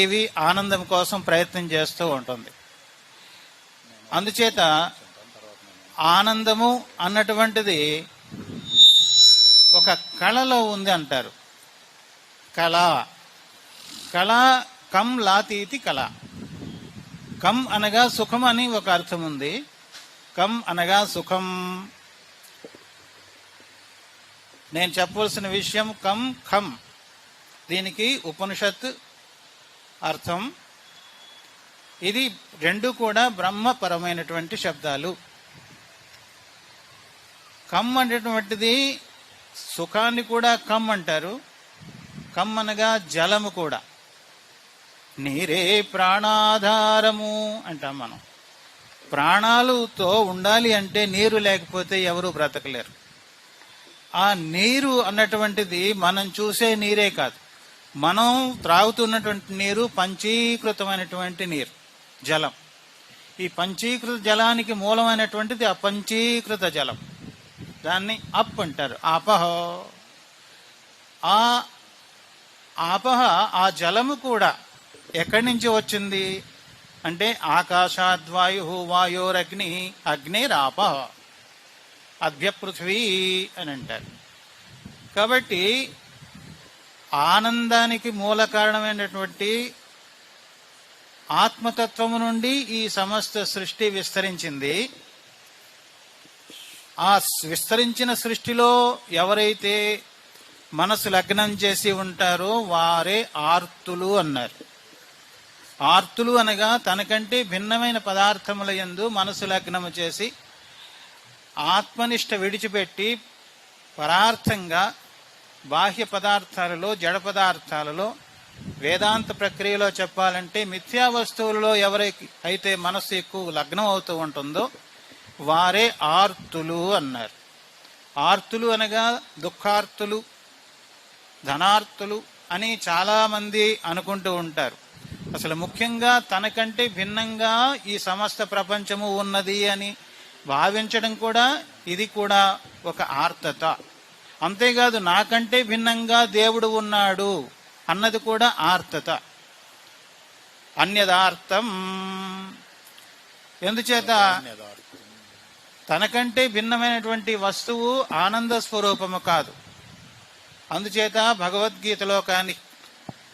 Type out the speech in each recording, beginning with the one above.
ఇవి ఆనందం కోసం ప్రయత్నం చేస్తూ ఉంటుంది. అందుచేత ఆనందము అన్నటువంటిది ఒక కళలో ఉంది అంటారు. కళ. కళ కం లాతీతి కళ. కం అనగా సుఖం అని ఒక అర్థం ఉంది. కం అనగా సుఖం. నేను చెప్పవలసిన విషయం కం ఖం దీనికి ఉపనిషత్ అర్థం? ఇది రెండు కూడా బ్రహ్మపరమైనటువంటి శబ్దాలు. కమ్ అనేటువంటిది సుఖాన్ని కూడా కమ్ అంటారు. కమ్ అనగా జలము కూడా. నీరే ప్రాణాధారము అంటాం మనం. ప్రాణాలతో ఉండాలి అంటే నీరు లేకపోతే ఎవరు బ్రతకలేరు. ఆ నీరు అన్నటువంటిది మనం చూసే నీరే కాదు. మనం త్రాగుతున్నటువంటి నీరు పంచీకృతమైనటువంటి నీరు జలం. ఈ పంచీకృత జలానికి మూలమైనటువంటిది అపంచీకృత జలం. దాన్ని అప్ అంటారు ఆపహ. ఆ ఆపహ ఆ జలము కూడా ఎక్కడి నుంచి వచ్చింది? అంటే ఆకాశాద్వాయు వాయోరగ్ని అగ్నిరాపహ అభ్యపృథ్వీ అని అంటారు. కాబట్టి ఆనందానికి మూల కారణమైనటువంటి ఆత్మతత్వము నుండి ఈ సమస్త సృష్టి విస్తరించింది. ఆ విస్తరించిన సృష్టిలో ఎవరైతే మనసు లగ్నం చేసి ఉంటారో వారే ఆర్తులు అన్నారు. ఆర్తులు అనగా తనకంటే భిన్నమైన పదార్థముల యందు మనసు లగ్నము చేసి ఆత్మనిష్ట విడిచిపెట్టి పరార్థంగా బాహ్య పదార్థాలలో జడ పదార్థాలలో వేదాంత ప్రక్రియలో చెప్పాలంటే మిథ్యా వస్తువులలో ఎవరైతే అయితే మనస్సు ఎక్కువ లగ్నం అవుతూ ఉంటుందో వారే ఆర్తులు అన్నారు. ఆర్తులు అనగా దుఃఖార్తులు ధనార్తులు అని చాలామంది అనుకుంటూ ఉంటారు. అసలు ముఖ్యంగా తనకంటే భిన్నంగా ఈ సమస్త ప్రపంచము ఉన్నది అని భావించడం కూడా ఇది కూడా ఒక ఆర్తత. అంతేకాదు నాకంటే భిన్నంగా దేవుడు ఉన్నాడు అన్నది కూడా ఆర్తత. అన్యదార్థం. ఎందుచేత? తనకంటే భిన్నమైనటువంటి వస్తువు ఆనంద స్వరూపము కాదు. అందుచేత భగవద్గీతలో కానీ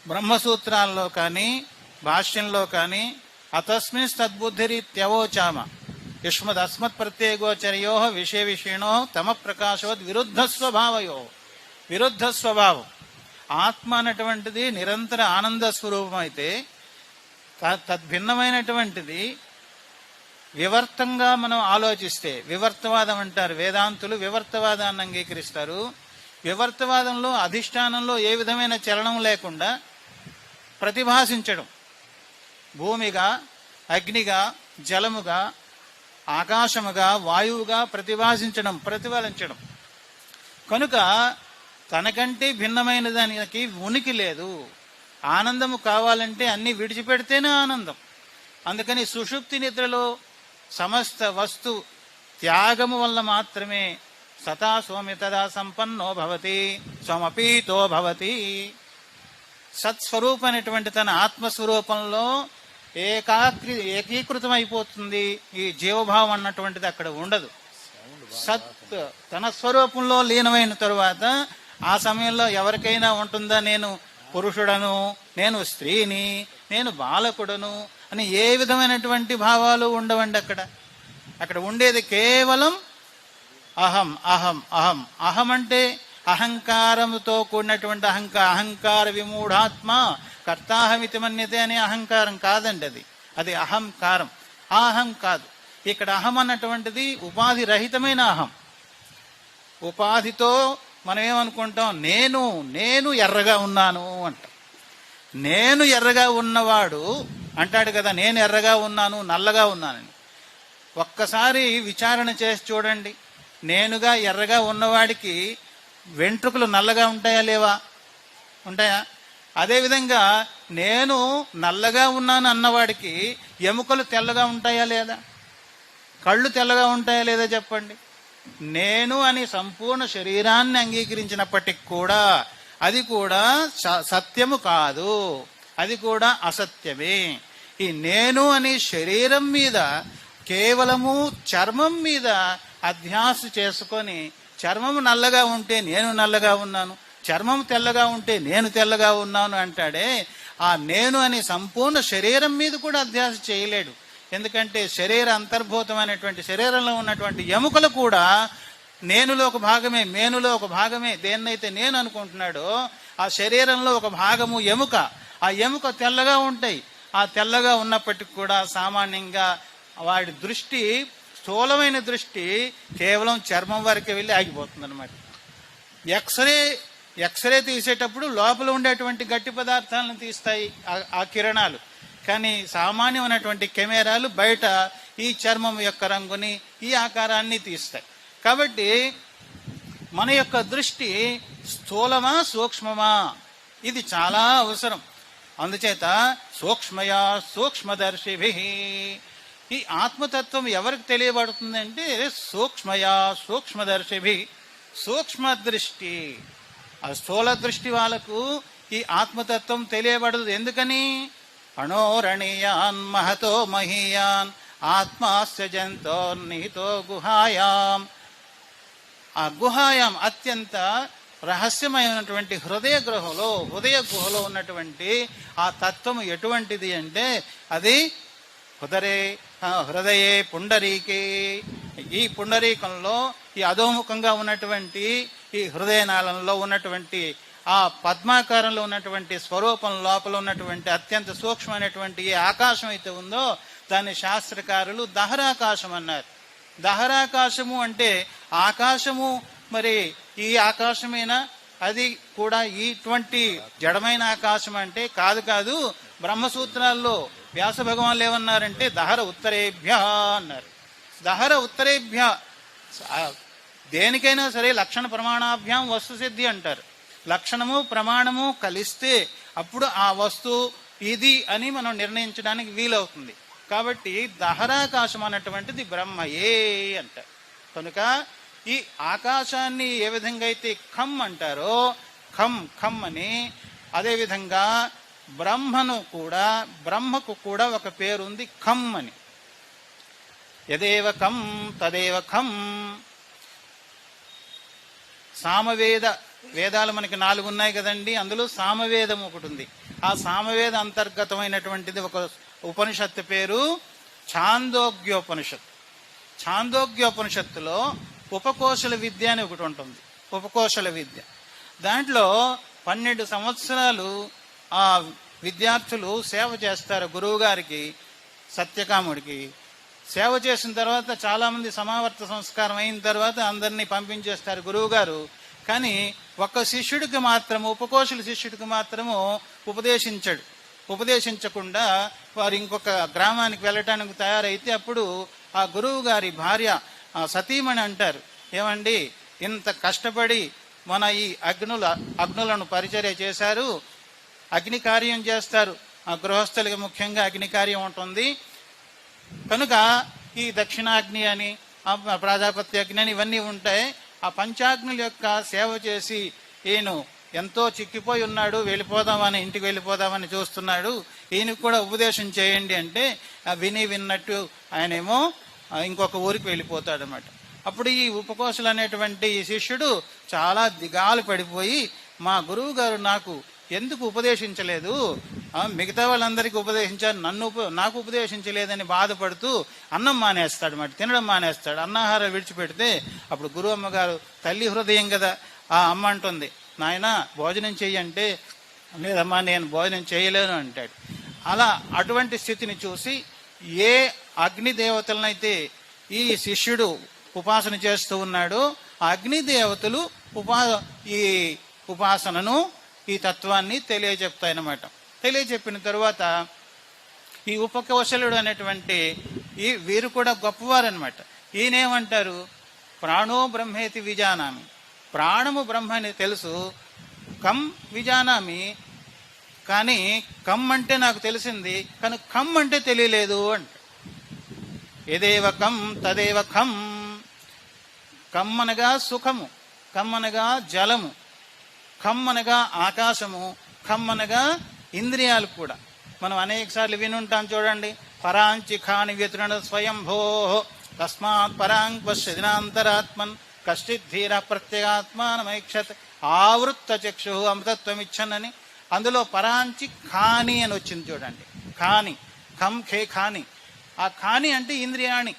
బ్రహ్మసూత్రాల్లో కానీ భాష్యంలో కానీ అతస్మిన్ తద్బుద్ధిరీత్యవోచామ యుష్మదస్మత్ విషయ విషయణో తమ ప్రకాశవద్ విరుద్ధ స్వభావయో విరుద్ధ స్వభావం ఆత్మ అనేటువంటిది నిరంతర ఆనంద స్వరూపం అయితే తద్భిన్నమైనటువంటిది వివర్తంగా మనం ఆలోచిస్తే వివర్తవాదం అంటారు వేదాంతులు వివర్తవాదాన్ని అంగీకరిస్తారు. వివర్తవాదంలో అధిష్టానంలో ఏ విధమైన చలనం లేకుండా ప్రతిభాసించడం. భూమిగా అగ్నిగా జలముగా ఆకాశముగా వాయువుగా ప్రతిభాసించడం ప్రతిఫలించడం. కనుక తనకంటే భిన్నమైన దానికి ఉనికి లేదు. ఆనందము కావాలంటే అన్ని విడిచిపెడితేనే ఆనందం. అందుకని సుషుప్తి నిద్రలో సమస్త వస్తు త్యాగము వల్ల మాత్రమే సతా సోమి తదా సంపన్నో భవతి స్వమపీతో భవతి. సత్స్వరూపమైనటువంటి తన ఆత్మస్వరూపంలో ఏకాగ్రి ఏకీకృతం అయిపోతుంది ఈ జీవభావం అన్నటువంటిది అక్కడ ఉండదు. సత్ తన స్వరూపంలో లీనమైన తరువాత ఆ సమయంలో ఎవరికైనా ఉంటుందా? నేను పురుషుడను నేను స్త్రీని నేను బాలకుడను అని ఏ విధమైనటువంటి భావాలు ఉండవండి అక్కడ. అక్కడ ఉండేది కేవలం అహం అహం అహం. అహం అంటే అహంకారముతో కూడినటువంటి అహంకార అహంకార విమూఢాత్మ కర్తాహమితి మన్యతే అనే అహంకారం కాదండి అది. అది అహంకారం. ఆ అహం కాదు. ఇక్కడ అహం అన్నటువంటిది ఉపాధి రహితమైన అహం. ఉపాధితో మనం ఏమనుకుంటాం? నేను నేను ఎర్రగా ఉన్నాను అంటాం. నేను ఎర్రగా ఉన్నవాడు అంటాడు కదా నేను ఎర్రగా ఉన్నాను నల్లగా ఉన్నానని. ఒక్కసారి విచారణ చేసి చూడండి. నేనుగా ఎర్రగా ఉన్నవాడికి వెంట్రుకలు నల్లగా ఉంటాయా లేవా? ఉంటాయా? అదేవిధంగా నేను నల్లగా ఉన్నాను అన్నవాడికి ఎముకలు తెల్లగా ఉంటాయా లేదా? కళ్ళు తెల్లగా ఉంటాయా లేదా చెప్పండి? నేను అని సంపూర్ణ శరీరాన్ని అంగీకరించినప్పటికి కూడా అది కూడా స- సత్యము కాదు. అది కూడా అసత్యమే. ఈ నేను అనే శరీరం మీద కేవలము చర్మం మీద అధ్యాస చేసుకొని చర్మము నల్లగా ఉంటే నేను నల్లగా ఉన్నాను చర్మం తెల్లగా ఉంటే నేను తెల్లగా ఉన్నాను అంటాడే ఆ నేను అనే సంపూర్ణ శరీరం మీద కూడా అధ్యాస చేయలేడు. ఎందుకంటే శరీర అంతర్భూతమైనటువంటి శరీరంలో ఉన్నటువంటి ఎముకలు కూడా నేనులో ఒక భాగమే మేనులో ఒక భాగమే దేన్నైతే నేను అనుకుంటున్నాడో ఆ శరీరంలో ఒక భాగము ఎముక. ఆ ఎముక తెల్లగా ఉంటాయి. ఆ తెల్లగా ఉన్నప్పటికి కూడా సామాన్యంగా వాడి దృష్టి స్థూలమైన దృష్టి కేవలం చర్మం వరకే వెళ్ళి ఆగిపోతుంది అనమాట ఎక్స్రే ఎక్స్రే తీసేటప్పుడు లోపల ఉండేటువంటి గట్టి పదార్థాలను తీస్తాయి ఆ- ఆ కిరణాలు. కానీ సామాన్యమైనటువంటి కెమెరాలు బయట ఈ చర్మం యొక్క రంగుని ఈ ఆకారాన్ని తీస్తాయి. కాబట్టి మన యొక్క దృష్టి స్థూలమా సూక్ష్మమా? ఇది చాలా అవసరం. అందుచేత సూక్ష్మయా సూక్ష్మదర్శిభి ఈ ఆత్మతత్వం ఎవరికి తెలియబడుతుందంటే సూక్ష్మయా సూక్ష్మదర్శిభి సూక్ష్మ దృష్టి ఆ స్థూల దృష్టి వాళ్ళకు ఈ ఆత్మతత్వం తెలియబడదు. ఎందుకని? అణోరణీయాన్ మహతో మహీయాన్ ఆత్మాస్యజంతో నిహితో గుహాయాం. ఆ గుహాయం అత్యంత రహస్యమైనటువంటి హృదయ గృహలో హృదయ గుహలో ఉన్నటువంటి ఆ తత్వము ఎటువంటిది అంటే అది కుదరే హృదయే పుండరీకే. ఈ పుండరీకంలో ఈ అధోముఖంగా ఉన్నటువంటి ఈ హృదయనాళంలో ఉన్నటువంటి ఆ పద్మాకారంలో ఉన్నటువంటి స్వరూపం లోపల ఉన్నటువంటి అత్యంత సూక్ష్మమైనటువంటి ఏ ఆకాశం అయితే ఉందో దాన్ని శాస్త్రకారులు దహరాకాశం అన్నారు. దహరాకాశము అంటే ఆకాశము మరి ఈ ఆకాశమేనా? అది కూడా ఇటువంటి జడమైన ఆకాశం అంటే కాదు కాదు బ్రహ్మసూత్రాల్లో వ్యాస భగవాన్లు ఏమన్నారంటే దహర ఉత్తరేభ్య అన్నారు. దహర ఉత్తరేభ్య దేనికైనా సరే లక్షణ ప్రమాణాభ్యాం వస్తు సిద్ధి అంటారు. లక్షణము ప్రమాణము కలిస్తే అప్పుడు ఆ వస్తువు ఇది అని మనం నిర్ణయించడానికి వీలవుతుంది. కాబట్టి దహరాకాశం అన్నటువంటిది బ్రహ్మయే అంటారు. కనుక ఈ ఆకాశాన్ని ఏ విధంగా అయితే ఖమ్ అంటారో ఖమ్ ఖమ్ అని అదేవిధంగా బ్రహ్మను కూడా బ్రహ్మకు కూడా ఒక పేరు ఉంది ఖమ్ అని. యదేవ కం తదేవ ఖం సామవేద వేదాలు మనకి నాలుగు ఉన్నాయి కదండి అందులో సామవేదం ఒకటి ఉంది. ఆ సామవేద అంతర్గతమైనటువంటిది ఒక ఉపనిషత్తు పేరు ఛాందోగ్యోపనిషత్ ఛాందోగ్యోపనిషత్తులో ఉపకోశల విద్య అని ఒకటి ఉంటుంది. ఉపకోశల విద్య. దాంట్లో పన్నెండు సంవత్సరాలు ఆ విద్యార్థులు సేవ చేస్తారు గురువు గారికి సత్యకాముడికి. సేవ చేసిన తర్వాత చాలామంది సమావర్త సంస్కారం అయిన తర్వాత అందరినీ పంపించేస్తారు గురువు గారు. కానీ ఒక్క శిష్యుడికి మాత్రము ఉపకోశుల శిష్యుడికి మాత్రము ఉపదేశించడు. ఉపదేశించకుండా వారు ఇంకొక గ్రామానికి వెళ్ళటానికి తయారైతే అప్పుడు ఆ గురువు గారి భార్య ఆ సతీమణి అంటారు. ఏమండి ఇంత కష్టపడి మన ఈ అగ్నుల అగ్నులను పరిచర్య చేశారు అగ్ని కార్యం చేస్తారు. ఆ గృహస్థులకి ముఖ్యంగా అగ్ని కార్యం ఉంటుంది. కనుక ఈ దక్షిణాగ్ని అని ఆ ప్రాజాపత్య అగ్ని అని ఇవన్నీ ఉంటాయి ఆ పంచాగ్నుల యొక్క సేవ చేసి ఈయన ఎంతో చిక్కిపోయి ఉన్నాడు వెళ్ళిపోదామని ఇంటికి వెళ్ళిపోదామని చూస్తున్నాడు. ఈయనకు కూడా ఉపదేశం చేయండి అంటే విని విన్నట్టు ఆయనేమో ఇంకొక ఊరికి వెళ్ళిపోతాడు అనమాట అప్పుడు ఈ ఉపకోశలు అనేటువంటి ఈ శిష్యుడు చాలా దిగాలు పడిపోయి మా గురువు గారు నాకు ఎందుకు ఉపదేశించలేదు? మిగతా వాళ్ళందరికీ ఉపదేశించారు నన్ను నాకు ఉపదేశించలేదని బాధపడుతూ అన్నం మానేస్తాడు మాట తినడం మానేస్తాడు. అన్నాహారం విడిచిపెడితే అప్పుడు గురు అమ్మగారు తల్లి హృదయం కదా ఆ అమ్మ అంటుంది. నాయన భోజనం చెయ్యంటే లేదమ్మా నేను భోజనం చేయలేను అంటాడు. అలా అటువంటి స్థితిని చూసి ఏ అగ్నిదేవతలనైతే ఈ శిష్యుడు ఉపాసన చేస్తూ ఉన్నాడో ఆ ఉపా ఈ ఉపాసనను ఈ తత్వాన్ని తెలియజెప్తాయన్నమాట తెలియజెప్పిన తరువాత ఈ ఉపకౌశలుడు అనేటువంటి ఈ వీరు కూడా గొప్పవారు అనమాట ఈయనేమంటారు? ప్రాణో బ్రహ్మేతి విజానామి. ప్రాణము బ్రహ్మ అని తెలుసు. కం విజానామి. కానీ కమ్ అంటే నాకు తెలిసింది. కానీ కమ్ అంటే తెలియలేదు అంట. ఎదేవ కం తదేవ కం. కమ్మనగా సుఖము. కమ్మనగా జలము. ఖమ్మనగా ఆకాశము ఖమ్మనగా ఇంద్రియాలు కూడా. మనం అనేక సార్లు వినుంటాం చూడండి పరాంచి ఖాని స్వయం స్వయంభో తస్మాత్ పరాంగ్ పశ్యదినాంతరాత్మన్ కశ్చిత్ ధీర ప్రత్యేగాత్మానమైక్షత్ ఆవృత్త చక్షు అమృతత్వమిచ్చనని అందులో పరాంచి ఖాని అని వచ్చింది చూడండి. ఖాని ఖం ఖే ఖాని. ఆ ఖాని అంటే ఇంద్రియాణి.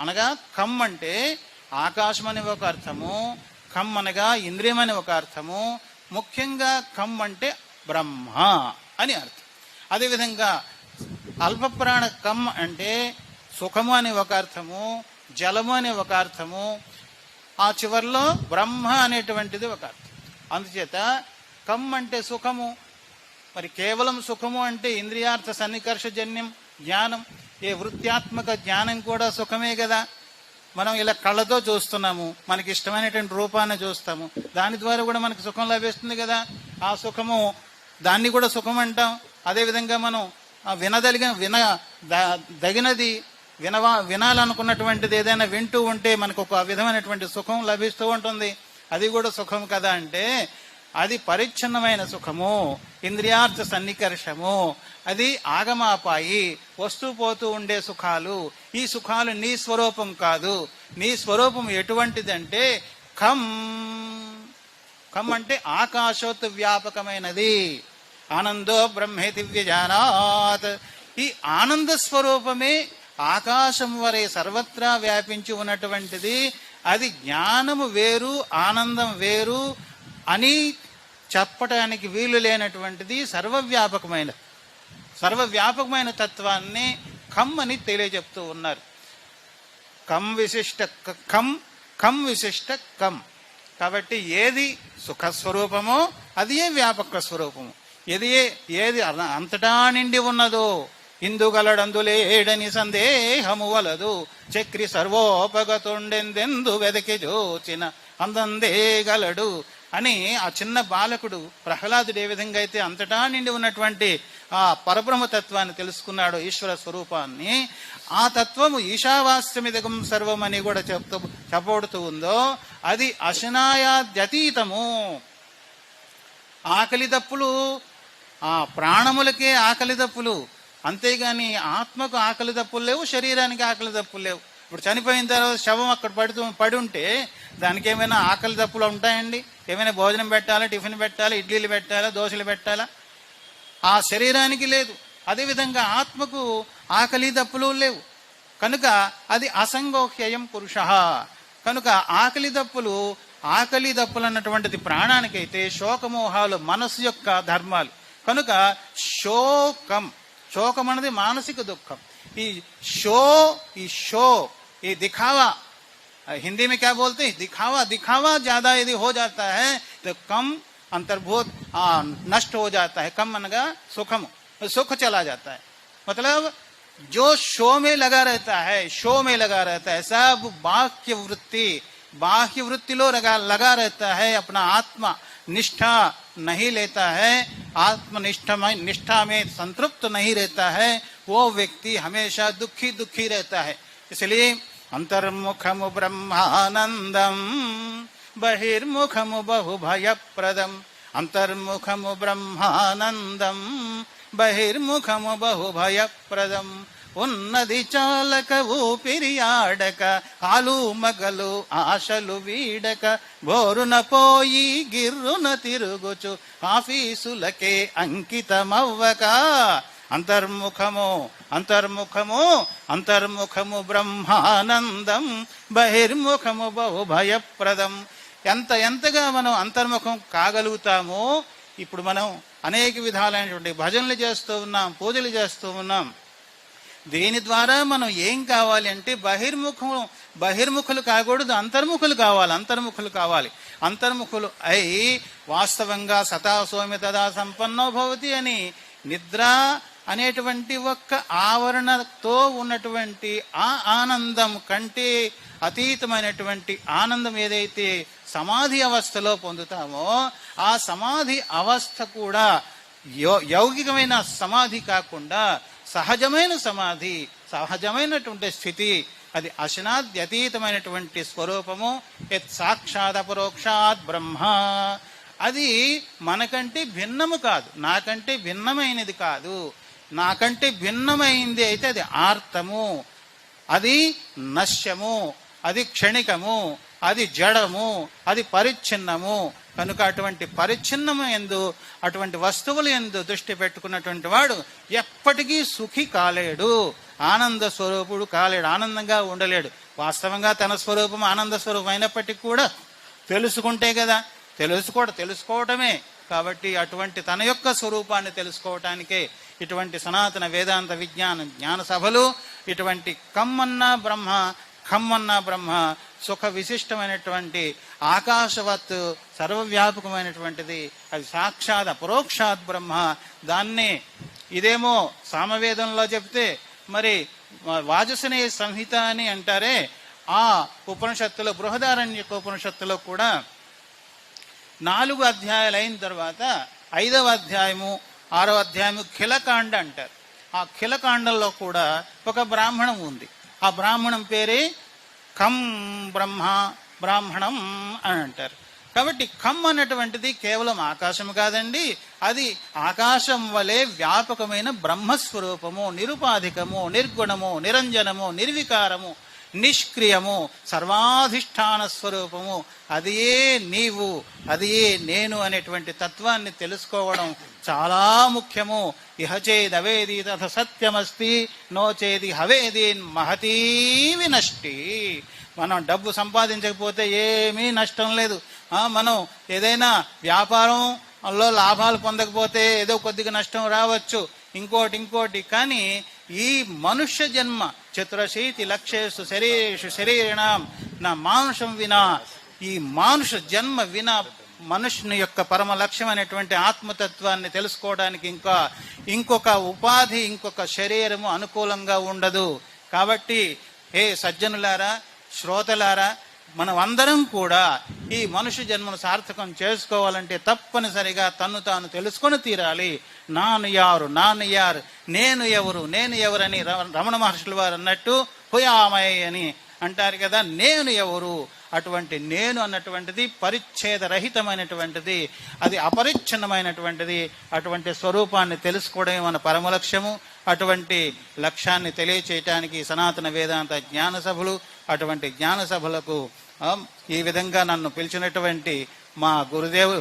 అనగా కమ్ అంటే ఆకాశం అని ఒక అర్థము కమ్ అనగా ఇంద్రియం అని ఒక అర్థము. ముఖ్యంగా కమ్ అంటే బ్రహ్మ అని అర్థం. అదేవిధంగా అల్పప్రాణ కమ్ అంటే సుఖము అని ఒక అర్థము జలము అని ఒక అర్థము ఆ చివర్లో బ్రహ్మ అనేటువంటిది ఒక అర్థం. అందుచేత కమ్ అంటే సుఖము. మరి కేవలం సుఖము అంటే ఇంద్రియార్థ సన్నికర్షజన్యం జ్ఞానం. ఏ వృత్యాత్మక జ్ఞానం కూడా సుఖమే కదా. మనం ఇలా కళ్ళతో చూస్తున్నాము మనకి ఇష్టమైనటువంటి రూపాన్ని చూస్తాము. దాని ద్వారా కూడా మనకు సుఖం లభిస్తుంది కదా. ఆ సుఖము దాన్ని కూడా సుఖం అంటాం. అదేవిధంగా మనం వినదలిగిన విన దగినది వినవా వినాలనుకున్నటువంటిది ఏదైనా వింటూ ఉంటే మనకు ఒక విధమైనటువంటి సుఖం లభిస్తూ ఉంటుంది. అది కూడా సుఖం కదా అంటే అది పరిచ్ఛిన్నమైన సుఖము ఇంద్రియార్థ సన్నికర్షము. అది ఆగమాపాయి వస్తూ పోతూ ఉండే సుఖాలు. ఈ సుఖాలు నీ స్వరూపం కాదు. నీ స్వరూపం ఎటువంటిదంటే ఖం. ఖం అంటే ఆకాశోత్ వ్యాపకమైనది ఆనందో బ్రహ్మేతి వ్యజానాత్ ఈ ఆనంద స్వరూపమే ఆకాశం వరే సర్వత్రా వ్యాపించి ఉన్నటువంటిది. అది జ్ఞానము వేరు ఆనందం వేరు అని చెప్పటానికి వీలు లేనటువంటిది సర్వవ్యాపకమైనది. సర్వవ్యాపకమైన తత్వాన్ని ఖమ్ అని తెలియజెప్తూ ఉన్నారు. కం విశిష్ట క- కం కం విశిష్ట కం కాబట్టి ఏది సుఖస్వరూపమో అది ఏ వ్యాపక స్వరూపము. ఏది ఏ- ఏది అంతటా నిండి ఉన్నదో ఇందుగలడందులేడని సందేహము వలదు. చక్రి సర్వోపగతుండెందెందు వెదకి జోచిన అందందే గలడు. అని ఆ చిన్న బాలకుడు ప్రహ్లాదుడు ఏ విధంగా అయితే అంతటా నిండి ఉన్నటువంటి ఆ పరబ్రహ్మ తత్వాన్ని తెలుసుకున్నాడు ఈశ్వర స్వరూపాన్ని ఆ తత్వము ఈశావాస్యమిదగం సర్వం అని కూడా చెప్తూ చెప్పబడుతూ ఉందో అది అశనాయాద్యతీతము. ఆకలి దప్పులు ఆ ప్రాణములకే ఆకలి దప్పులు అంతేగాని ఆత్మకు ఆకలి దప్పులు లేవు శరీరానికి ఆకలి దప్పులు లేవు. ఇప్పుడు చనిపోయిన తర్వాత శవం అక్కడ పడుతూ పడి ఉంటే దానికి ఏమైనా ఆకలి దప్పులు ఉంటాయండి? ఏమైనా భోజనం పెట్టాలా టిఫిన్ పెట్టాలా ఇడ్లీలు పెట్టాలా దోశలు పెట్టాలా? ఆ శరీరానికి లేదు. అదేవిధంగా ఆత్మకు ఆకలి దప్పులు లేవు. కనుక అది అసంగోహ్యయం పురుష. కనుక ఆకలి దప్పులు ఆకలి దప్పులు అన్నటువంటిది ప్రాణానికైతే శోకమోహాలు మనస్సు యొక్క ధర్మాలు. కనుక శోకం శోకం అన్నది మానసిక దుఃఖం. ఈ షో ఈ షో ఈ దిఖావా हिंदी में क्या बोलते हैं? दिखावा दिखावा ज़्यादा यदि हो जाता है तो कम अंतर्भूत नष्ट हो जाता है। कम मनगा सुखम, सुख चला जाता है। मतलब जो शो में लगा रहता है, शो में लगा रहता है, सब बाह्य वृत्ति बाह्य वृत्ति लो लगा लगा रहता है, अपना आत्मा निष्ठा नहीं लेता है, आत्मनिष्ठा में, निष्ठा में संतृप्त नहीं रहता है, वो व्यक्ति हमेशा दुखी दुखी रहता है। इसलिए అంతర్ముఖము బ్రహ్మానందం బహిర్ముఖము బహుభయప్రదం. అంతర్ముఖము బ్రహ్మానందం బహిర్ముఖము బహుభయప్రదం. ఉన్నది చాలక ఊపిరి ఆడక కాలు మగలు ఆశలు వీడక బోరున పోయి గిర్రున తిరుగుచు ఆఫీసులకే అంకితమవ్వక అంతర్ముఖము అంతర్ముఖము అంతర్ముఖము బ్రహ్మానందం బహిర్ముఖము బహుభయప్రదం. ఎంత ఎంతగా మనం అంతర్ముఖం కాగలుగుతామో ఇప్పుడు మనం అనేక విధాలైనటువంటి భజనలు చేస్తూ ఉన్నాం పూజలు చేస్తూ ఉన్నాం. దీని ద్వారా మనం ఏం కావాలి అంటే బహిర్ముఖం బహిర్ముఖులు కాకూడదు అంతర్ముఖులు కావాలి అంతర్ముఖులు కావాలి. అంతర్ముఖులు అయి వాస్తవంగా సతా సోమి తదా సంపన్నో భవతి అని నిద్ర అనేటువంటి ఒక్క ఆవరణతో ఉన్నటువంటి ఆ ఆనందం కంటే అతీతమైనటువంటి ఆనందం ఏదైతే సమాధి అవస్థలో పొందుతామో ఆ సమాధి అవస్థ కూడా యౌగికమైన సమాధి కాకుండా సహజమైన సమాధి సహజమైనటువంటి స్థితి. అది అశనాద్యతీతమైనటువంటి స్వరూపము. యత్ సాక్షాత్ అపరోక్షాత్ బ్రహ్మ. అది మనకంటే భిన్నము కాదు నాకంటే భిన్నమైనది కాదు. నాకంటే భిన్నమైంది అయితే అది ఆర్తము అది నశ్యము అది క్షణికము అది జడము అది పరిచ్ఛిన్నము. కనుక అటువంటి పరిచ్ఛిన్నము ఎందు అటువంటి వస్తువులు ఎందు దృష్టి పెట్టుకున్నటువంటి వాడు ఎప్పటికీ సుఖి కాలేడు. ఆనంద స్వరూపుడు కాలేడు ఆనందంగా ఉండలేడు. వాస్తవంగా తన స్వరూపం ఆనంద స్వరూపం అయినప్పటికీ కూడా తెలుసుకుంటే కదా తెలుసుకోవడం తెలుసుకోవటమే. కాబట్టి అటువంటి తన యొక్క స్వరూపాన్ని తెలుసుకోవటానికే ఇటువంటి సనాతన వేదాంత విజ్ఞాన జ్ఞాన సభలు ఇటువంటి కమ్మన్న బ్రహ్మ ఖమ్మన్న బ్రహ్మ సుఖ విశిష్టమైనటువంటి ఆకాశవత్ సర్వవ్యాపకమైనటువంటిది అది సాక్షాత్ అపరోక్షాత్ బ్రహ్మ. దాన్ని ఇదేమో సామవేదంలో చెప్తే మరి వాజసనే సంహిత అని అంటారే ఆ ఉపనిషత్తులో బృహదారణ్య ఉపనిషత్తులో కూడా నాలుగు అధ్యాయాలు అయిన తర్వాత ఐదవ అధ్యాయము ఆరో అధ్యాయం ఖిలకాండ అంటారు. ఆ ఖిలకాండంలో కూడా ఒక బ్రాహ్మణం ఉంది. ఆ బ్రాహ్మణం పేరే ఖం బ్రహ్మ బ్రాహ్మణం అని అంటారు. కాబట్టి కమ్ అన్నటువంటిది కేవలం ఆకాశం కాదండి అది ఆకాశం వలె వ్యాపకమైన బ్రహ్మస్వరూపము నిరుపాధికము నిర్గుణము నిరంజనము నిర్వికారము నిష్క్రియము సర్వాధిష్టాన స్వరూపము. అదియే నీవు అదియే నేను అనేటువంటి తత్వాన్ని తెలుసుకోవడం చాలా ముఖ్యము. ఇహచేదవేది తథ సత్యమస్తి నోచేది హవేది మహతీ వినష్టి. మనం డబ్బు సంపాదించకపోతే ఏమీ నష్టం లేదు. మనం ఏదైనా వ్యాపారంలో లాభాలు పొందకపోతే ఏదో కొద్దిగా నష్టం రావచ్చు. ఇంకోటి ఇంకోటి. కానీ ఈ మనుష్య జన్మ చతురశీతి లక్షేషు శరీరేషు శరీరణం నా మానుషం వినా. ఈ మానుష జన్మ వినా మనుషుని యొక్క పరమ లక్ష్యం అనేటువంటి ఆత్మతత్వాన్ని తెలుసుకోవడానికి ఇంకా ఇంకొక ఉపాధి ఇంకొక శరీరము అనుకూలంగా ఉండదు. కాబట్టి హే సజ్జనులారా శ్రోతలారా మనం అందరం కూడా ఈ మనుష్య జన్మను సార్థకం చేసుకోవాలంటే తప్పనిసరిగా తన్ను తాను తెలుసుకొని తీరాలి. నాను యారు నాను యారు నేను ఎవరు నేను ఎవరని రమణ మహర్షుల వారు అన్నట్టు హుయామయ్య అని అంటారు కదా నేను ఎవరు అటువంటి నేను అన్నటువంటిది పరిచ్ఛేదరహితమైనటువంటిది అది అపరిచ్ఛిన్నమైనటువంటిది అటువంటి స్వరూపాన్ని తెలుసుకోవడమే మన పరమ లక్ష్యము అటువంటి లక్ష్యాన్ని తెలియచేయటానికి సనాతన వేదాంత జ్ఞాన సభలు అటువంటి జ్ఞాన సభలకు ఈ విధంగా నన్ను పిలిచినటువంటి మా గురుదేవు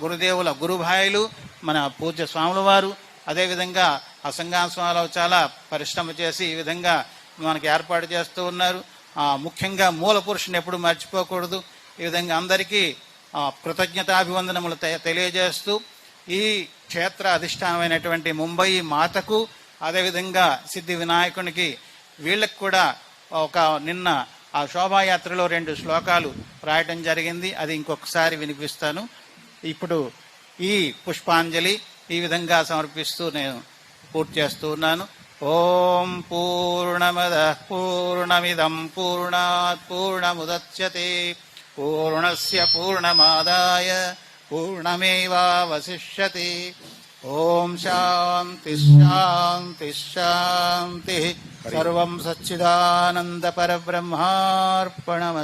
గురుదేవుల గురుభాయిలు మన పూజ్య స్వాముల వారు అదేవిధంగా అసంగా స్వామిలో చాలా పరిశ్రమ చేసి ఈ విధంగా మనకి ఏర్పాటు చేస్తూ ఉన్నారు. ముఖ్యంగా మూల పురుషుని ఎప్పుడు మర్చిపోకూడదు. ఈ విధంగా అందరికీ కృతజ్ఞతాభివందనములు తె- తెలియజేస్తూ ఈ క్షేత్ర అధిష్టానమైనటువంటి ముంబై మాతకు అదేవిధంగా సిద్ధి వినాయకునికి వీళ్ళకు కూడా ఒక నిన్న ఆ శోభాయాత్రలో రెండు శ్లోకాలు రాయటం జరిగింది. అది ఇంకొకసారి వినిపిస్తాను. ఇప్పుడు ఈ పుష్పాంజలి ఈ విధంగా సమర్పిస్తూ నేను పూర్తి చేస్తూ ఉన్నాను. ॐ पूर्णमदः पूर्णमिदम् पूर्णात् पूर्णमुदच्यते पूर्णस्य पूर्णमादाय पूर्णमेवावशिष्यते ॐ शान्तिः शान्तिः सर्वम् सच्चिदानन्दपरब्रह्मार्पणमस्तु